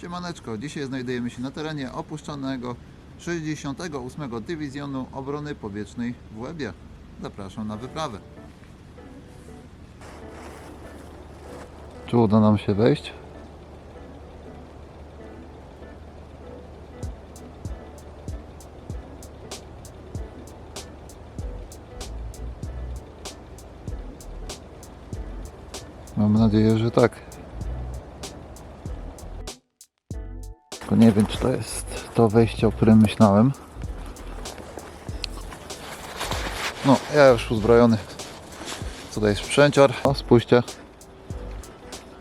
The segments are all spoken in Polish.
Siemaneczko, dzisiaj znajdujemy się na terenie opuszczonego 68 Dywizjonu Obrony Powietrznej w Łebie. Zapraszam na wyprawę. Czy uda nam się wejść? Mam nadzieję, że tak. Nie wiem, czy to jest to wejście, o którym myślałem. No, ja już uzbrojony. Tutaj jest sprzęcior. O, spójrzcie.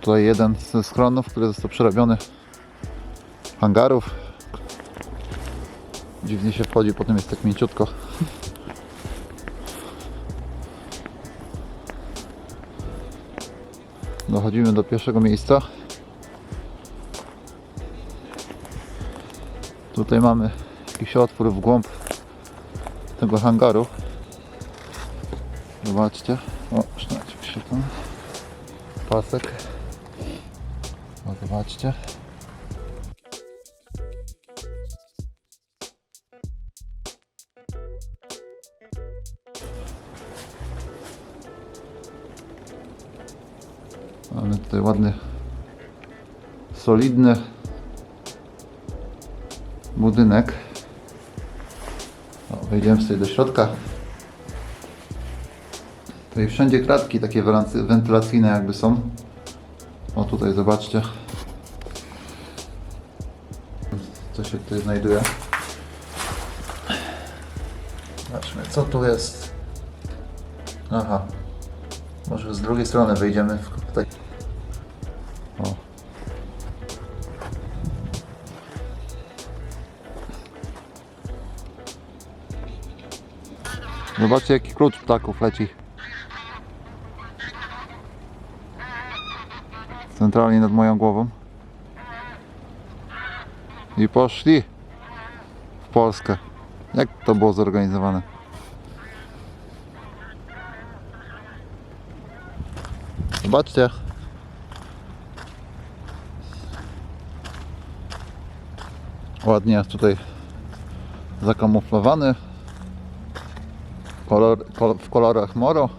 Tutaj jeden ze schronów, który został przerobiony. Hangarów. Dziwnie się wchodzi, potem jest tak mięciutko. Dochodzimy do pierwszego miejsca. Tutaj mamy jakiś otwór w głąb tego hangaru. Zobaczcie. O, szlać się tam. Pasek. O, zobaczcie. Mamy tutaj ładny, solidny budynek. Wejdziemy sobie do środka. Tutaj wszędzie kratki takie wentylacyjne jakby są. O tutaj zobaczcie. Co się tutaj znajduje. Zobaczmy co tu jest. Aha. Może z drugiej strony wejdziemy w Zobaczcie jaki klucz ptaków leci. Centralnie nad moją głową. I poszli w Polskę. Jak to było zorganizowane? Zobaczcie. Ładnie jest tutaj zakamuflowany. Kolor, kol, w kolorach moro.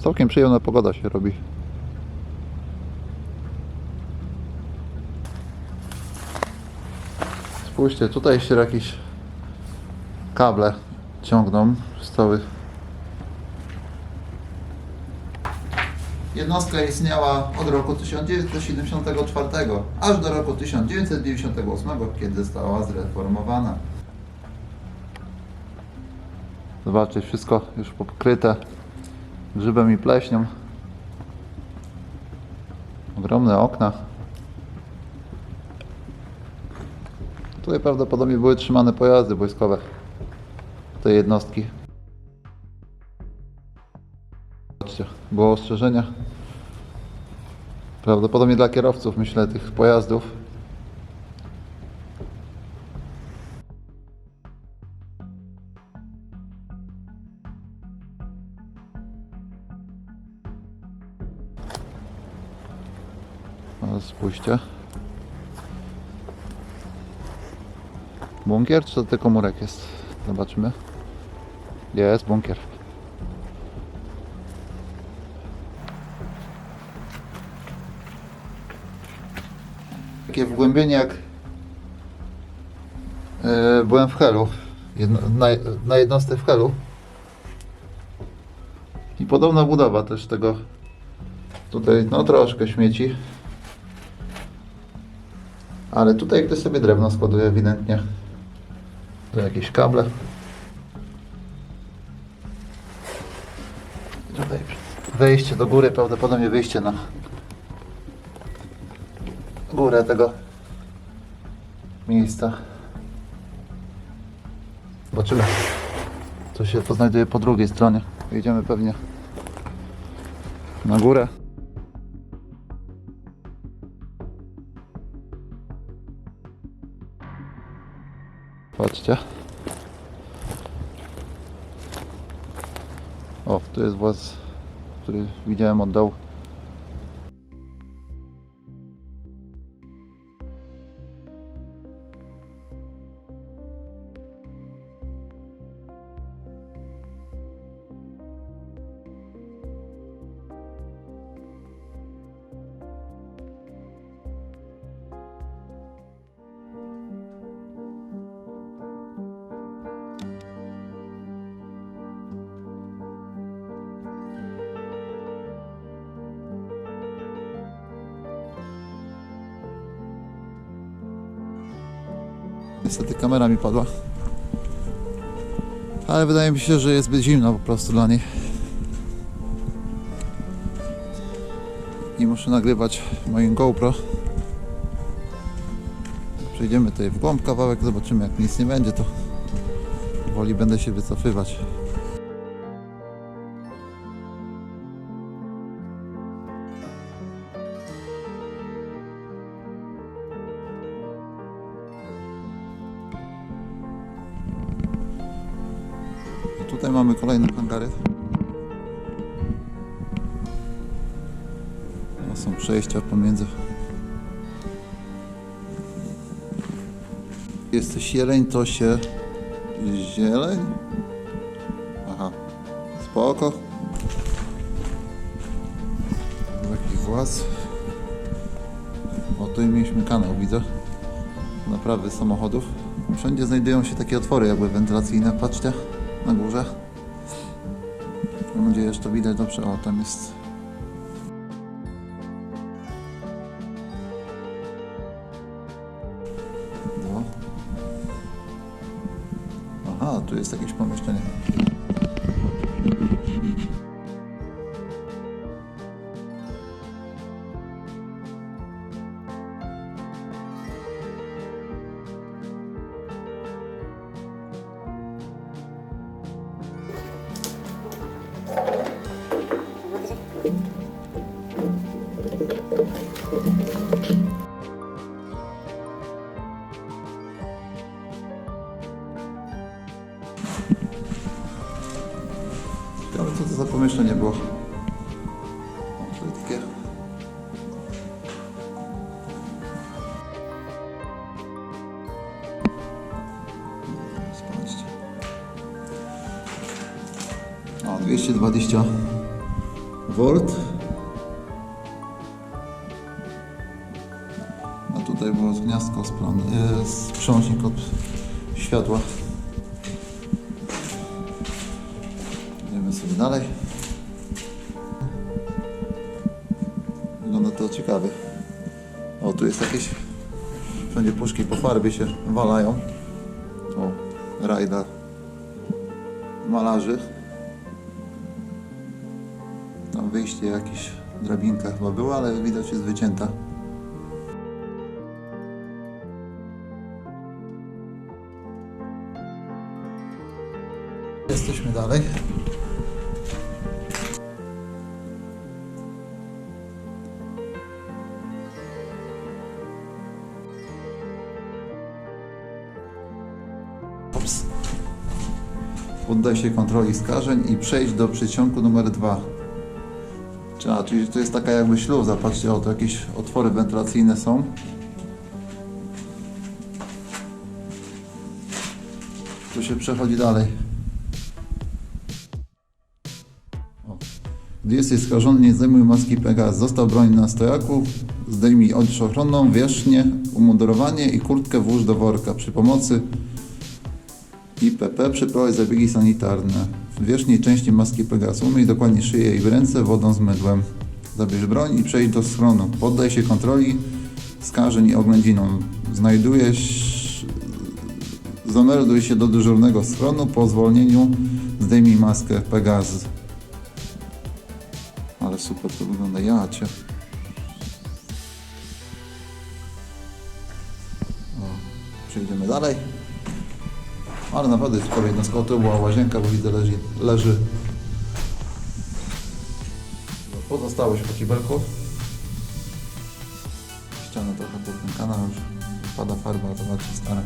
Całkiem przyjemna pogoda się robi. Spójrzcie, tutaj się jakieś kable ciągną z całych. Jednostka istniała od roku 1974 aż do roku 1998, kiedy została zreformowana. Zobaczcie, wszystko już pokryte grzybem i pleśnią. Ogromne okna. Tutaj prawdopodobnie były trzymane pojazdy wojskowe tej jednostki. Zobaczcie, było ostrzeżenia. Prawdopodobnie dla kierowców, myślę, tych pojazdów. Bunkier czy to tylko murek jest? Zobaczymy. Jest bunkier. Takie wgłębienie jak yy, byłem w Helu. Na, na jednostce w Helu. I podobna budowa też tego Tutaj no troszkę śmieci. Ale tutaj ktoś sobie drewno składuje ewidentnie. Tu jakieś kable. Tutaj wejście do góry, prawdopodobnie wyjście na górę tego miejsca. Zobaczymy, co się poznajduje po drugiej stronie. Jedziemy pewnie na górę. O, tu jest właz, który widziałem od Niestety kamera mi padła. Ale wydaje mi się, że jest zbyt zimno po prostu dla niej. I muszę nagrywać moim GoPro. Przejdziemy tutaj w głąb kawałek, zobaczymy jak nic nie będzie, to woli będę się wycofywać. Tutaj mamy kolejne hangary. No, są przejścia pomiędzy. Jesteś jeleń, to się zieleń? Aha, spoko. Taki właz. O, tutaj mieliśmy kanał, widzę. Naprawy samochodów. Wszędzie znajdują się takie otwory jakby wentylacyjne, patrzcie, na górze. Mam nadzieję, że to widać dobrze. O, tam jest No. Aha, tu jest jakieś pomieszczenie. 220 V. A tutaj było gniazdko z, plan, e, z przełącznik od światła. Idziemy sobie dalej. Wygląda to ciekawie. O, tu jest jakieś... Wszędzie puszki po farbie się walają. O, rajda malarzy. Wyjście jakieś drabinka chyba była, ale widać jest wycięta. Jesteśmy dalej. Ops. Poddaj się kontroli skażeń i przejdź do przeciągu numer 2. A, czyli to jest taka jakby śluza. Patrzcie, o, to jakieś otwory wentylacyjne są. Tu się przechodzi dalej. O. Gdy jesteś skażony, nie zdejmuj maski Pegas. Zostaw broń na stojaku, zdejmij odzież ochronną, wierzchnie, umundurowanie i kurtkę włóż do worka. Przy pomocy IPP przeprowadź zabiegi sanitarne. Wierzchniej części maski Pegasus umyj dokładnie szyję i ręce wodą z mydłem. Zabierz broń i przejdź do schronu. Poddaj się kontroli skażeń i oględzinom. Znajdujesz... Zamelduj się do dyżurnego schronu. Po zwolnieniu zdejmij maskę Pegasus. Ale super to wygląda. Ja cię. Przejdziemy dalej. Ale naprawdę ciekawe jednostka. To była łazienka, bo widzę leży. leży. Pozostałość po kibelku. Ściana trochę popękana, już pada farba, to znaczy stara.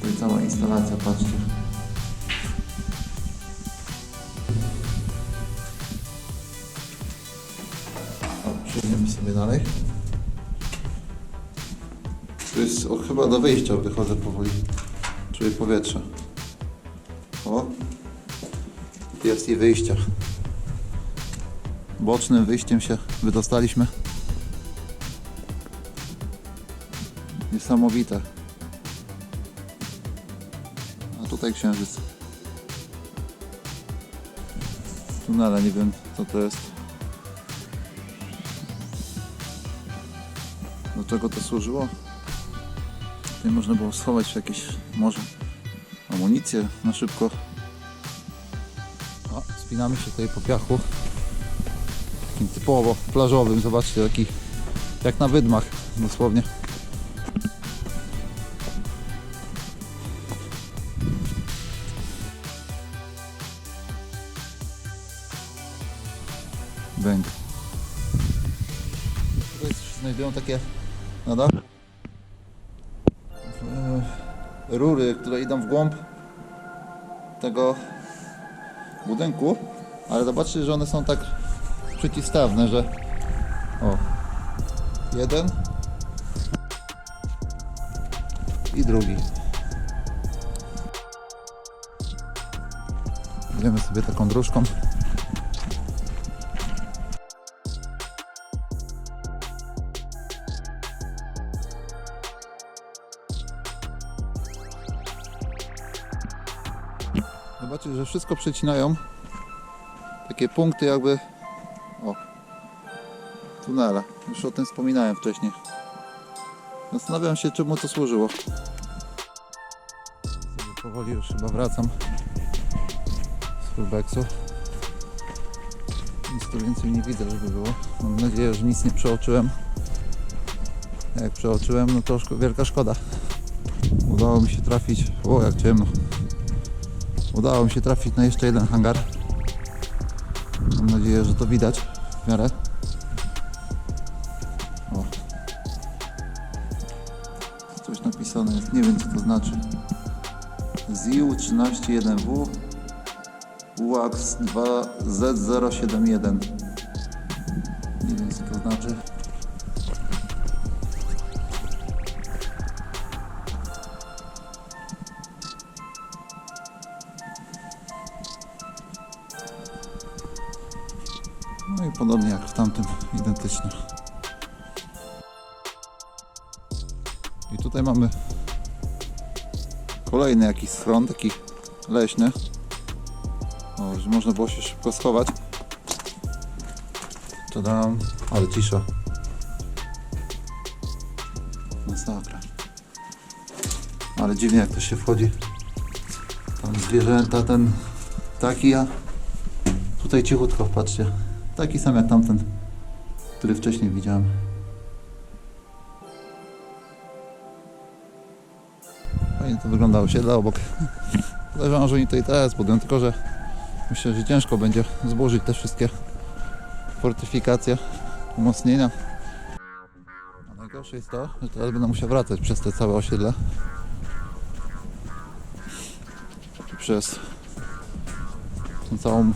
Tutaj cała instalacja, patrzcie. O, przejdziemy sobie dalej. Jest o, chyba do wyjścia, wychodzę powoli. Czuję powietrze. O! Jest i wyjście. Bocznym wyjściem się wydostaliśmy. Niesamowite. A tutaj księżyc. Tunele, nie wiem co to jest. Do czego to służyło? Można było schować jakieś może amunicję na szybko. O, spinamy się tutaj po piachu. Takim typowo plażowym. Zobaczcie, taki jak na wydmach dosłownie. Bęk. Tutaj znajdują takie na dach rury, które idą w głąb tego budynku, ale zobaczcie, że one są tak przeciwstawne, że o, jeden i drugi. Idziemy sobie taką dróżką. Zobaczcie, że wszystko przecinają takie punkty jakby o tunele. Już o tym wspominałem wcześniej. Zastanawiam się czemu to służyło. Sobie powoli już chyba wracam z fullbacksu. Nic tu więcej nie widzę, żeby było. Mam nadzieję, że nic nie przeoczyłem. Jak przeoczyłem, no to wielka szkoda. Udało mi się trafić. O, jak ciemno. Udało mi się trafić na jeszcze jeden hangar. Mam nadzieję, że to widać w miarę. O. Coś napisane jest, nie wiem co to znaczy. ZIU 131W UAX 2Z071 Nie wiem co to znaczy. No i podobnie jak w tamtym, identyczne. I tutaj mamy kolejny jakiś schron, taki leśny. O, że można było się szybko schować. Tadam, ale cisza. Masakra. Ale dziwnie jak to się wchodzi. Tam zwierzęta, ten taki, a tutaj cichutko, patrzcie. Taki sam jak tamten, który wcześniej widziałem. Fajnie to wygląda osiedla obok. Podejrzewam, że oni tutaj też budują, tylko że myślę, że ciężko będzie złożyć te wszystkie fortyfikacje, umocnienia. A najgorsze jest to, że teraz będę musiał wracać przez te całe osiedle. I przez tą całą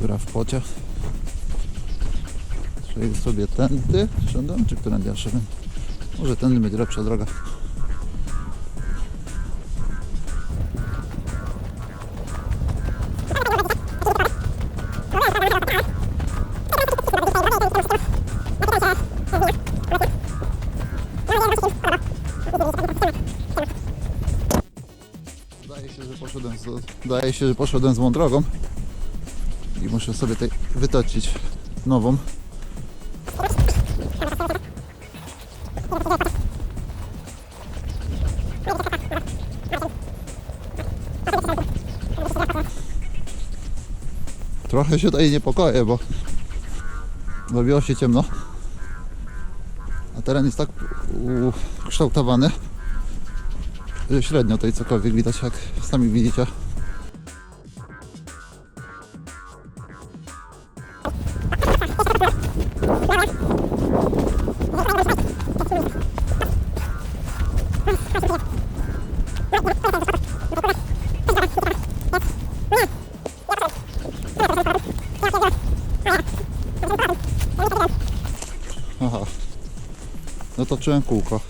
która w pocie. Przejdę sobie tędy, szedłem, czy którędy ja szedłem? Może tędy będzie lepsza droga. Zdaje się, że poszedłem złą drogą. I muszę sobie tutaj wytoczyć nową. Trochę się tutaj niepokoję, bo zrobiło się ciemno. A teren jest tak ukształtowany, że średnio tutaj cokolwiek widać, jak sami widzicie. Kółko.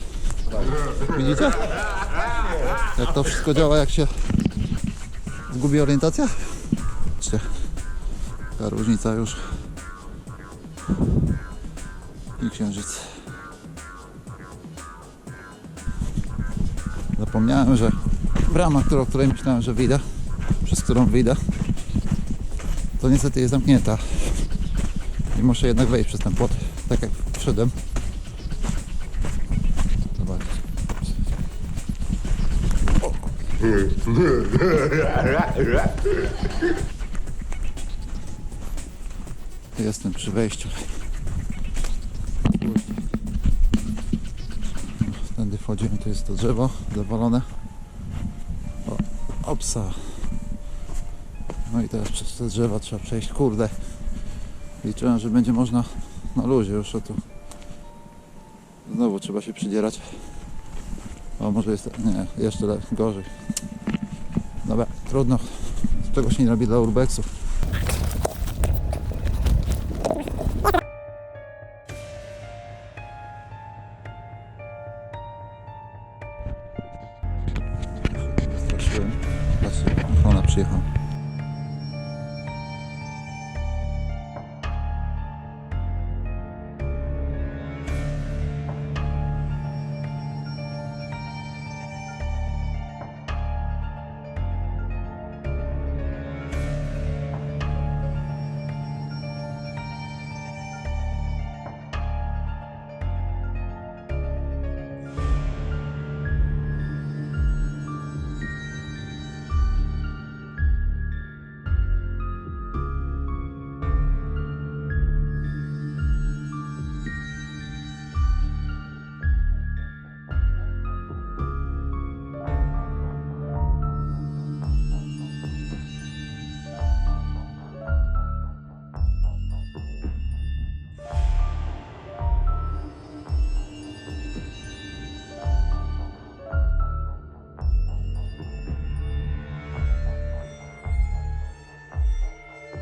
Widzicie? Jak to wszystko działa, jak się zgubi orientacja? Patrzcie. Ta różnica już. I księżyc. Zapomniałem, że brama, którą, której myślałem, że wyjdę, przez którą wyjdę, to niestety jest zamknięta. I muszę jednak wejść przez ten płot, tak jak wszedłem. Zobaczcie. Jestem przy wejściu. Tędy wchodzimy, to jest to drzewo zawalone. O, opsa. No i teraz przez te drzewa trzeba przejść. Kurde. Liczyłem, że będzie można na luzie już o tu. Znowu trzeba się przydzierać albo może jest nie, jeszcze gorzej. Dobra, trudno. Czegoś nie robi dla urbexów. Straszyłem. Ona przyjechała.